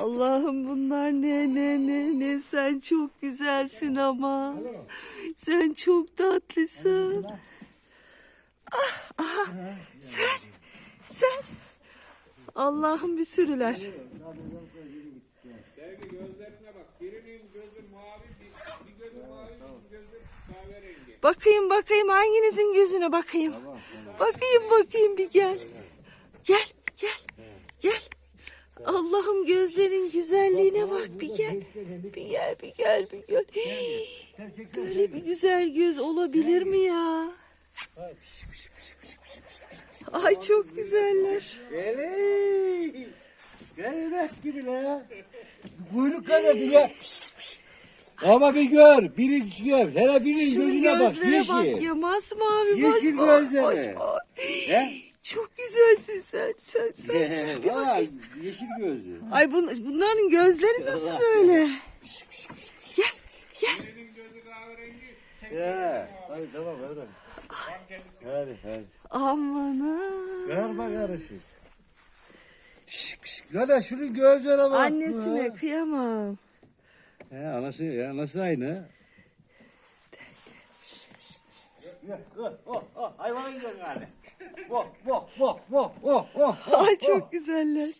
Allah'ım bunlar ne ne ne ne sen çok güzelsin ama. Sen çok tatlısın. Ah, ah, sen sen Allah'ım bir sürüler. Bakayım bakayım hanginizin gözüne bakayım. Bakayım bakayım bir. Gel gel gel. Allah'ım gözlerin güzelliğine bak bir gel. Bir gel bir gel bir gel. Böyle bir güzel göz olabilir mi ya? Ay çok güzeller. Eli. Gayret gibi la. Kuyruk kanadı ya. Ama bir gör, biri gör. Hele birinin Şunun gözüne bak, gözlere bak yeşil. ya masmavi Yeşil gözleri. He? Çok güzelsin sen sen sen. sen. Bakayım. yeşil gözlü. Ay bun, bunların gözleri nasıl böyle? Gel gel. Birinin gözü kahverengi, Ya. Hadi tamam hadi. Hadi hadi. Aman ha. Karma karışık. Şık şık. Ya da şunun gözlere bak. Annesine ya. kıyamam. He, anası, ya, anası aynı. Oh, oh, oh, hayvana gidiyor yani. Oh, oh, oh. Ay çok güzeller.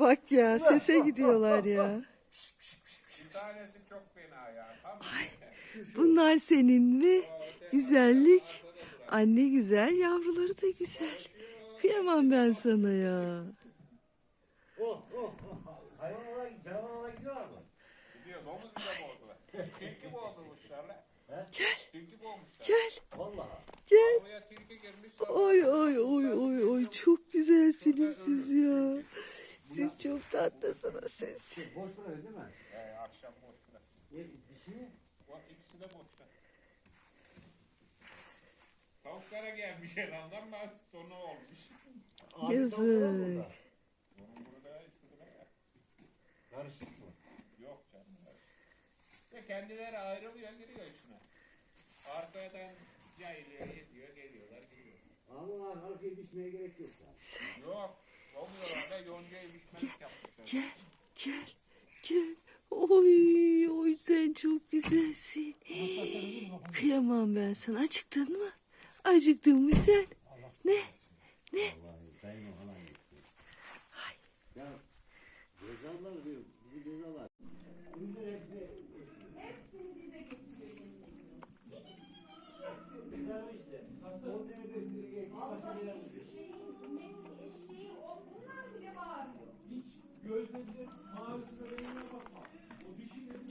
Bak ya sese gidiyorlar ya. Bir tanesi çok fena ya. Tam Bunlar senin mi? Güzellik. Anne güzel, yavruları da güzel. Kıyamam ben sana ya. Tilki boğdurmuşlar lan. Gel, Tilki boğmuşlar. gel, Vallahi. gel. Oraya tilki girmiş. Oy oy oy oy oy çok güzelsiniz siz ya. Siz çok tatlısınız siz. Boş bırakıyor değil mi? Ee, akşam boşta. E, dişi? Bak ikisi de boşta. Tavuklara gelmiş herhalde ama sonu olmuş. Abi Yazık. burada. Burada ya. Karışık mı? Ve kendileri ayrılıyor giriyor içine. Arkadan yayılıyor, yetiyor, geliyorlar, geliyor. Allah arkaya düşmeye gerek yok. Yok. Olmuyorlar da yoncayı biçmelik yapmışlar. Gel, gel, gel. Oy oy sen çok güzelsin. Kıyamam ben sana. Acıktın mı? Acıktın mı sen? Ne? Ne? Ya cezalar diyor. Bizi cezalar.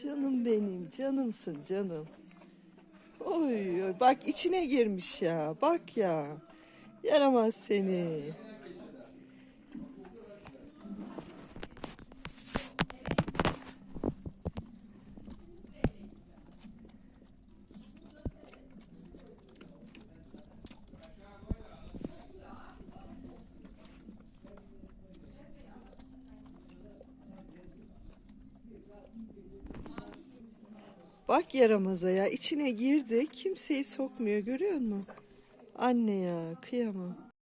Canım benim, canımsın canım. Oy, bak içine girmiş ya. Bak ya. Yaramaz seni. Bak yaramaza ya içine girdi kimseyi sokmuyor görüyor musun? Anne ya kıyamam.